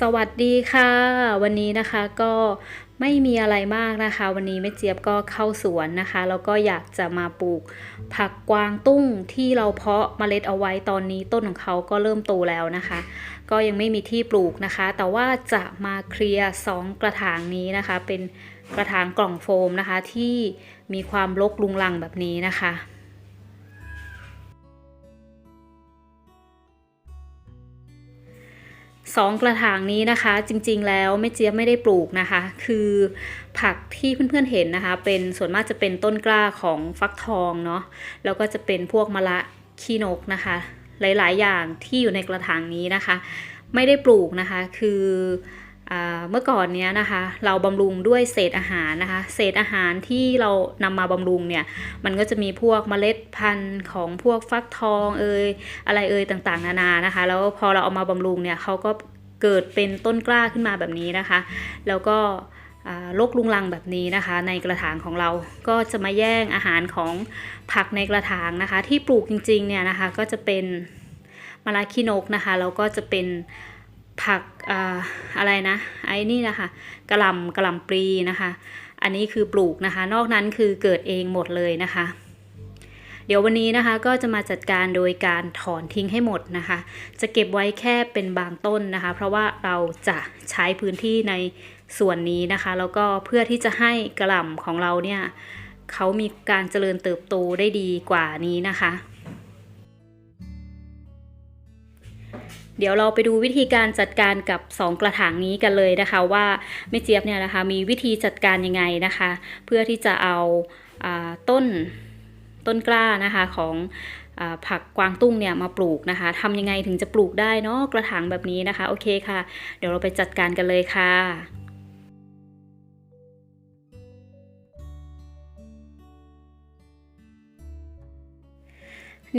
สวัสดีค่ะ วันนี้นะคะก็ไม่มีอะไรมากนะคะ วันนี้แม่เจี๊ยบก็เข้าสวนนะคะแล้วก็อยากจะมาปลูกผักกวางตุ้งที่เราเพาะเมล็ดเอาไว้ตอนนี้ต้นของเขาก็เริ่มโตแล้วนะคะ ก็ยังไม่มีที่ปลูกนะคะ แต่ว่าจะมาเคลียร์สองกระถางนี้นะคะ เป็นกระถางกล่องโฟมนะคะที่มีความรกลุงลังแบบนี้นะคะ สองกระถางนี้นะคะ จริงๆ แล้วแม่เจี๊ยบไม่ได้ปลูกนะคะ คือผักที่เพื่อนๆเห็นนะคะ เป็นส่วนมากจะเป็นต้นกล้าของฟักทองเนาะแล้วก็จะเป็นพวกมะละขี้นกนะคะ หลายๆ อย่างที่อยู่ในกระถางนี้นะคะ ไม่ได้ปลูกนะคะ คือ เมื่อก่อนเนี้ยนะคะ เราบำรุงด้วยเศษอาหารนะคะ เศษอาหารที่เรานำมาบำรุงเนี่ย มันก็จะมีพวกเมล็ดพันธุ์ของพวกฟักทองเอยอะไรเอยต่างๆ นานานะคะ แล้วพอเราเอามาบำรุงเนี่ยเขาก็เกิดเป็นต้นกล้าขึ้นมาแบบนี้นะคะ แล้วก็อ่าลกลุงลังแบบนี้นะคะ ในกระถางของเราก็จะมาแย่งอาหารของผักในกระถางนะคะ ที่ปลูกจริงๆเนี่ยนะคะก็จะเป็นมะระขี้นกนะคะแล้วก็จะเป็น ผักออะไรนะไอ้นี่นะคะกระลำกระลำปลีนะคะ อันนี้คือปลูกนะคะ นอกนั้นคือเกิดเองหมดเลยนะคะ เดี๋ยววันนี้นะคะก็จะมาจัดการโดยการถอนทิ้งให้หมดนะคะ จะเก็บไว้แค่เป็นบางต้นนะคะ เพราะว่าเราจะใช้พื้นที่ในส่วนนี้นะคะ แล้วก็เพื่อที่จะให้กระหล่ำของเราเนี่ยเขามีการเจริญเติบโตได้ดีกว่านี้นะคะ เดี๋ยวเราไปดูวิธีการจัดการกับ 2 กระถางนี้กันเลยนะคะ ว่าแม่เจี๊ยบเนี่ยนะคะ มีวิธีจัดการยังไงนะคะ เพื่อที่จะเอาอาต้นต้นกล้านะคะของอผักกวางตุ้งเนี่ยมาปลูกนะคะทำยังไงถึงจะปลูกได้เนาะกระถางแบบนี้นะคะ โอเคค่ะ เดี๋ยวเราไปจัดการกันเลยค่ะ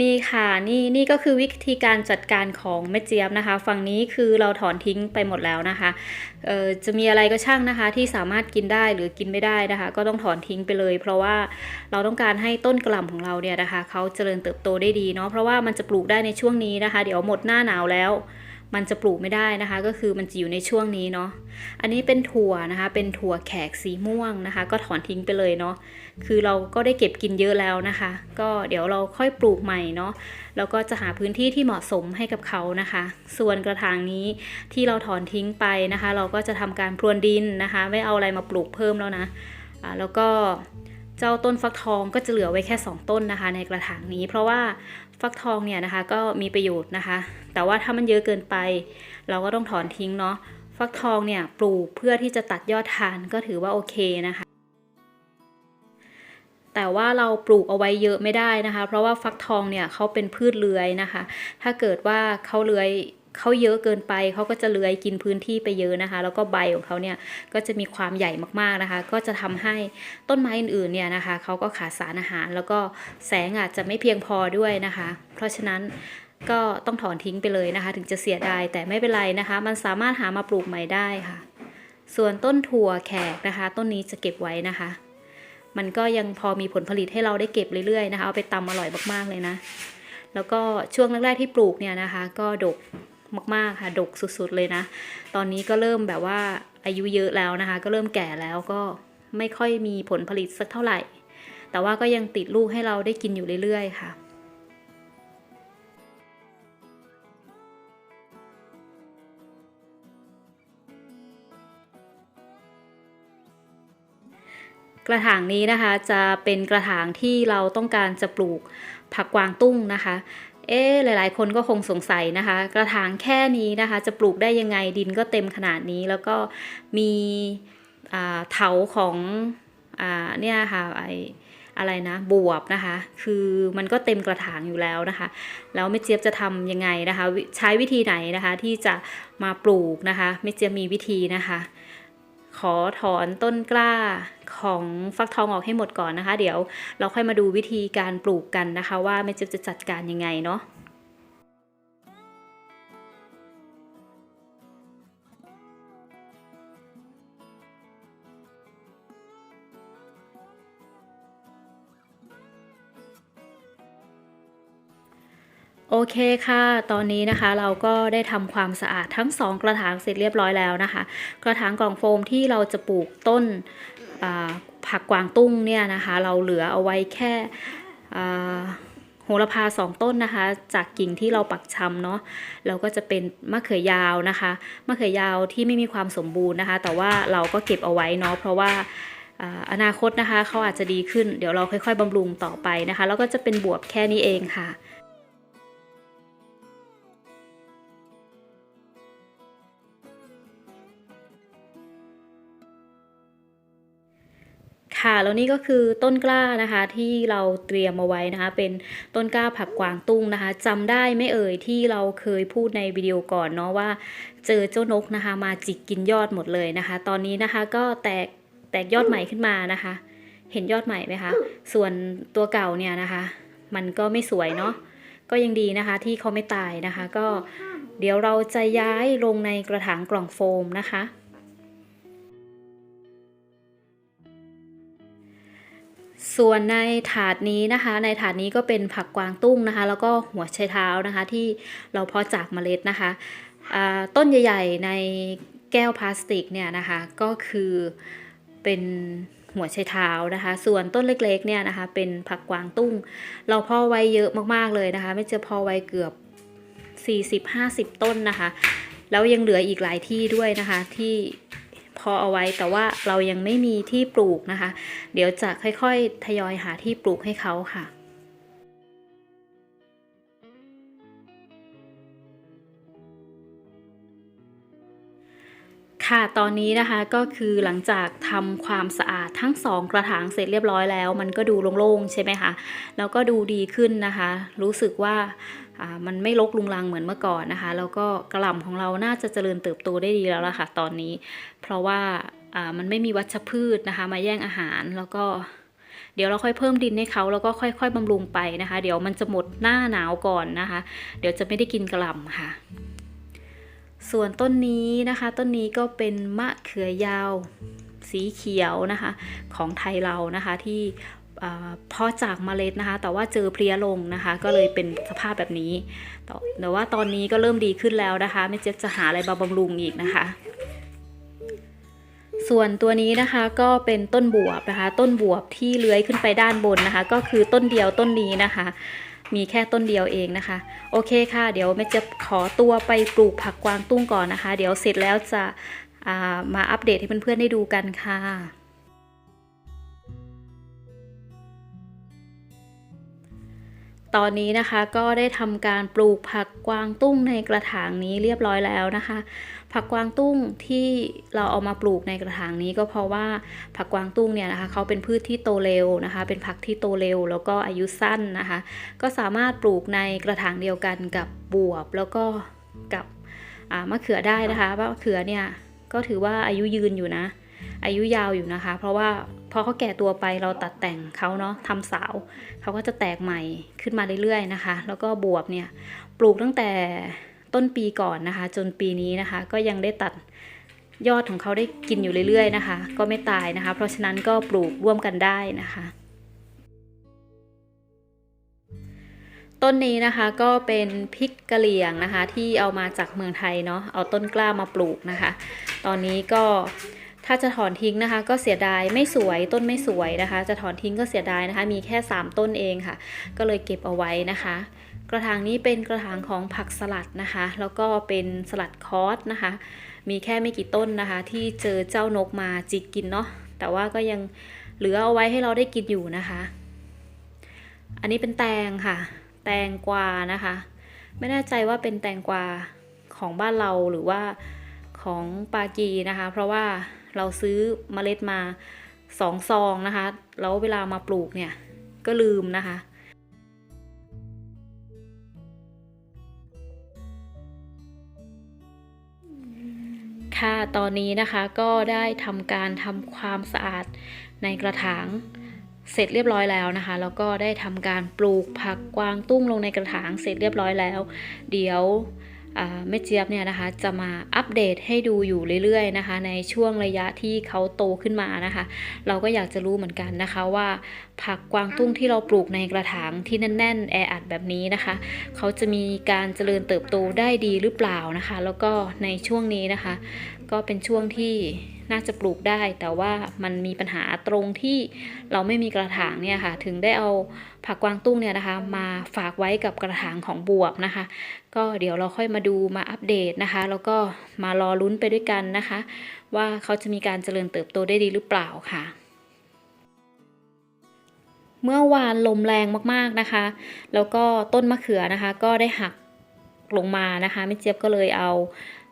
นี่ค่ะนี่นี่ก็คือวิธีการจัดการของแม่เจี๊ยบนะคะ ฝั่งนี้คือเราถอนทิ้งไปหมดแล้วนะคะเออจะมีอะไรก็ช่างนะคะ ที่สามารถกินได้หรือกินไม่ได้นะคะ ก็ต้องถอนทิ้งไปเลย เพราะว่าเราต้องการให้ต้นกระหล่ำของเราเนี่ยนะคะเขาเจริญเติบโตได้ดีเนาะเพราะว่ามันจะปลูกได้ในช่วงนี้นะคะ เดี๋ยวหมดหน้าหนาวแล้ว มันจะปลูกไม่ได้นะคะ ก็คือมันจะอยู่ในช่วงนี้เนาะอันนี้เป็นถั่วนะคะ เป็นถั่วแขกสีม่วงนะคะ ก็ถอนทิ้งไปเลยเนาะคือเราก็ได้เก็บกินเยอะแล้วนะคะ ก็เดี๋ยวเราค่อยปลูกใหม่เนาะแล้วก็จะหาพื้นที่ที่เหมาะสมให้กับเขานะคะ ส่วนกระถางนี้ที่เราถอนทิ้งไปนะคะ เราก็จะทำการพรวนดินนะคะ ไม่เอาอะไรมาปลูกเพิ่มแล้วนะแล้วก็ เจ้าต้นฟักทองก็จะเหลือไว้แค่ 2 ต้นนะคะ ในกระถางนี้ เพราะว่าฟักทองเนี่ยนะคะก็มีประโยชน์นะคะ แต่ว่าถ้ามันเยอะเกินไป เราก็ต้องถอนทิ้งเนาะฟักทองเนี่ยปลูกเพื่อที่จะตัดยอดทานก็ถือว่าโอเคนะคะ แต่ว่าเราปลูกเอาไว้เยอะไม่ได้นะคะ เพราะว่าฟักทองเนี่ยเขาเป็นพืชเลื้อยนะคะ ถ้าเกิดว่าเขาเลื้อย เขาเยอะเกินไปเขาก็จะเลื้อยกินพื้นที่ไปเยอะนะคะ แล้วก็ใบของเขาเนี่ยก็จะมีความใหญ่มากๆนะคะ ก็จะทำให้ต้นไม้อื่นๆเนี่ยนะคะเขาก็ขาดสารอาหาร แล้วก็แสงอาจจะไม่เพียงพอด้วยนะคะ เพราะฉะนั้นก็ต้องถอนทิ้งไปเลยนะคะ ถึงจะเสียดายแต่ไม่เป็นไรนะคะ มันสามารถหามาปลูกใหม่ได้ค่ะ ส่วนต้นถั่วแขกนะคะ ต้นนี้จะเก็บไว้นะคะ มันก็ยังพอมีผลผลิตให้เราได้เก็บเรื่อยๆนะคะเอาไปตำอร่อยมากๆเลยนะ แล้วก็ช่วงแรกๆที่ปลูกเนี่ยนะคะ ก็ดก มากๆค่ะ ดกสุดๆเลยนะ ตอนนี้ก็เริ่มแบบว่าอายุเยอะแล้วนะคะ ก็เริ่มแก่แล้วก็ไม่ค่อยมีผลผลิตสักเท่าไหร่ แต่ว่าก็ยังติดลูกให้เราได้กินอยู่เรื่อยๆค่ะกระถางนี้นะคะจะเป็นกระถางที่เราต้องการจะปลูกผักกวางตุ้งนะคะ เอ๊ะหลาย ๆ คนก็คงสงสัยนะคะ กระถางแค่นี้นะคะ จะปลูกได้ยังไงดินก็เต็มขนาดนี้ แล้วก็มีเถาของอเนี่ยค่ะไออะไรนะบวบนะคะ คือมันก็เต็มกระถางอยู่แล้วนะคะ แล้วแม่เจี๊ยบจะทำยังไงนะคะ ใช้วิธีไหนนะคะที่จะมาปลูกนะคะแม่เจี๊ยบมีวิธีนะคะ ขอถอนต้นกล้าของฟักทองออกให้หมดก่อนนะคะ เดี๋ยวเราค่อยมาดูวิธีการปลูกกันนะคะ ว่าแม่เจี๊บจะจัดการยังไงเนาะ โอเคค่ะ ตอนนี้นะคะเราก็ได้ทำความสะอาดทั้งสองกระถางเสร็จเรียบร้อยแล้วนะคะ กระถางกล่องโฟมที่เราจะปลูกต้นผักกวางตุ้งเนี่ยนะคะ เราเหลือเอาไว้แค่โหระพาสองต้นนะคะ จากกิ่งที่เราปักชำเนาะแล้วก็จะเป็นมะเขือยาวนะคะมะเขือยาวที่ไม่มีความสมบูรณ์นะคะ แต่ว่าเราก็เก็บเอาไว้เนาะเพราะว่าอนาคตนะคะเขาอาจจะดีขึ้น เดี๋ยวเราค่อย ๆบำรุงต่อไปนะคะ แล้วก็จะเป็นบวบแค่นี้เองค่ะ ค่ะ แล้วนี่ก็คือต้นกล้านะคะที่เราเตรียมเอาไว้นะคะ เป็นต้นกล้าผักกวางตุ้งนะคะจำได้ไม่เอ่ยที่เราเคยพูดในวิดีโอก่อนเนาะว่า เจอเจ้านกนะคะ มาจิกกินยอดหมดเลยนะคะ ตอนนี้นะคะก็แตกแตกยอดใหม่ขึ้นมานะคะ เห็นยอดใหม่ไหมคะ ส่วนตัวเก่าเนี่ยนะคะ มันก็ไม่สวยเนาะก็ยังดีนะคะที่เขาไม่ตายนะคะ ก็เดี๋ยวเราจะย้ายลงในกระถางกล่องโฟมนะคะ ส่วนในถาดนี้นะคะ ในถาดนี้ก็เป็นผักกวางตุ้งนะคะ แล้วก็หัวไชเท้านะคะ ที่เราเพาะจากเมล็ดนะคะต้นใหญ่ ๆ ในแก้วพลาสติกเนี่ยนะคะ ก็คือเป็นหัวไชเท้านะคะ ส่วนต้นเล็กๆเนี่ยนะคะ เป็นผักกวางตุ้ง เราเพาะไว้เยอะมากๆเลยนะคะ ไม่เจอพาะไว้เกือบ 40-50 ต้นนะคะ แล้วยังเหลืออีกหลายที่ด้วยนะคะที่ พอเอาไว้แต่ว่าเรายังไม่มีที่ปลูกนะคะ เดี๋ยวจะค่อยๆ ทยอยหาที่ปลูกให้เขาค่ะค่ะ ตอนนี้นะคะก็คือหลังจากทำความสะอาดทั้งสองกระถางเสร็จเรียบร้อยแล้ว มันก็ดูโล่งๆใช่ไหมคะ แล้วก็ดูดีขึ้นนะคะ รู้สึกว่า มันไม่รกลุงรังเหมือนเมื่อก่อนนะคะ แล้วก็กระหล่ำของเราน่าจะเจริญเติบโตได้ดีแล้วล่ะค่ะตอนนี้ เพราะว่ามันไม่มีวัชพืชนะคะ มาแย่งอาหารแล้วก็เดี๋ยวเราค่อยเพิ่มดินให้เขาแล้วก็ค่อย ๆบำรุงไปนะคะ เดี๋ยวมันจะหมดหน้าหนาวก่อนนะคะ เดี๋ยวจะไม่ได้กินกระหล่ำค่ะ ส่วนต้นนี้นะคะ ต้นนี้ก็เป็นมะเขือยาวสีเขียวนะคะ ของไทยเรานะคะที่ เพาะจากเมล็ดนะคะ แต่ว่าเจอเพลียลงนะคะ ก็เลยเป็นสภาพแบบนี้ แต่ว่าตอนนี้ก็เริ่มดีขึ้นแล้วนะคะไม่เจ็บจะหาอะไรมาบำรุงอีกนะคะ ส่วนตัวนี้นะคะก็เป็นต้นบวบนะคะ ต้นบวบที่เลื้อยขึ้นไปด้านบนนะคะ ก็คือต้นเดียวต้นนี้นะคะ มีแค่ต้นเดียวเองนะคะ โอเคค่ะ เดี๋ยวแม่จะขอตัวไปปลูกผักกวางตุ้งก่อนนะคะ เดี๋ยวเสร็จแล้วจะามาอัปเดตให้เพื่อนๆได้ดูกันค่ะ ตอนนี้นะคะก็ได้ทำการปลูกผักกวางตุ้งในกระถางนี้เรียบร้อยแล้วนะคะ ผักกวางตุ้งที่เราเอามาปลูกในกระถางนี้ก็เพราะว่าผักกวางตุ้งเนี่ยนะคะเขาเป็นพืชที่โตเร็วนะคะ เป็นผักที่โตเร็ว แล้วก็อายุสั้นนะคะ ก็สามารถปลูกในกระถางเดียวกันกับบวบแล้วก็กับมะเขือได้นะคะมะเขือเนี่ยก็ถือว่าอายุยืนอยู่นะ อายุยาวอยู่นะคะ เพราะว่า อเขาแก่ตัวไปเราตัดแต่งเขาเนาะทำสาวเขาก็จะแตกใหม่ขึ้นมาเรื่อยๆนะคะ แล้วก็บวบเนี่ยปลูกตั้งแต่ต้นปีก่อนนะคะ จนปีนี้นะคะ ก็ยังได้ตัดยอดของเขาได้กินอยู่เรื่อยๆนะคะ ก็ไม่ตายนะคะ เพราะฉะนั้นก็ปลูกร่วมกันได้นะคะต้นนี้นะคะก็เป็นพริกกะเหรี่ยงนะคะ ที่เอามาจากเมืองไทยเนาะเอาต้นกล้ามาปลูกนะคะ ตอนนี้ก็ ถ้าจะถอนทิ้งนะคะ ก็เสียดายไม่สวยต้นไม่สวยนะคะ จะถอนทิ้งก็เสียดายนะคะ มีแค่ 3 ต้นเองค่ะ ก็เลยเก็บเอาไว้นะคะกระถางนี้เป็นกระถางของผักสลัดนะคะ แล้วก็เป็นสลัดคอสนะคะ มีแค่ไม่กี่ต้นนะคะ ที่เจอเจ้านกมาจิกกินเนาะ แต่ว่าก็ยังเหลือเอาไว้ให้เราได้กินอยู่นะคะ อันนี้เป็นแตงค่ะ แตงกวานะคะ ไม่แน่ใจว่าเป็นแตงกวาของบ้านเราหรือว่าของปากีนะคะ เพราะว่า เราซื้อเมล็ดมาสองซองนะคะ แล้วเวลามาปลูกเนี่ยก็ลืมนะคะ ค่ะตอนนี้นะคะก็ได้ทำการทำความสะอาดในกระถางเสร็จเรียบร้อยแล้วนะคะ แล้วก็ได้ทำการปลูกผักกวางตุ้งลงในกระถางเสร็จเรียบร้อยแล้ว เดี๋ยว แม่เจี๊ยบเนี่ยนะคะจะมาอัปเดตให้ดูอยู่เรื่อยๆนะคะ ในช่วงระยะที่เขาโตขึ้นมานะคะ เราก็อยากจะรู้เหมือนกันนะคะว่า ผักกวางตุ้งที่เราปลูกในกระถางที่แน่น ๆ แออัดแบบนี้นะคะ เขาจะมีการเจริญเติบโตได้ดีหรือเปล่านะคะ แล้วก็ในช่วงนี้นะคะ ก็เป็นช่วงที่น่าจะปลูกได้ แต่ว่ามันมีปัญหาตรงที่เราไม่มีกระถางเนี่ยค่ะ ถึงได้เอาผักกวางตุ้งเนี่ยนะคะ มาฝากไว้กับกระถางของบวบนะคะ ก็เดี๋ยวเราค่อยมาดูมาอัปเดตนะคะ แล้วก็มารอลุ้นไปด้วยกันนะคะ ว่าเขาจะมีการเจริญเติบโตได้ดีหรือเปล่าค่ะ เมื่อวานลมแรงมากๆนะคะ แล้วก็ต้นมะเขือนะคะ ก็ได้หักลงมานะคะแม่เจี๊ยบก็เลยเอา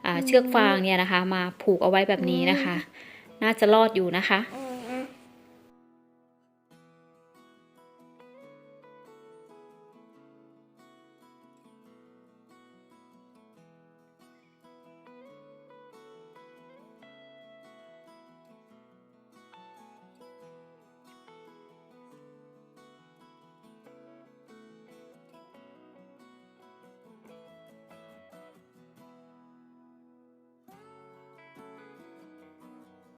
อ่าเชือกฟางเนี่ยนะคะ มาผูกเอาไว้แบบนี้นะคะ น่าจะรอดอยู่นะคะอื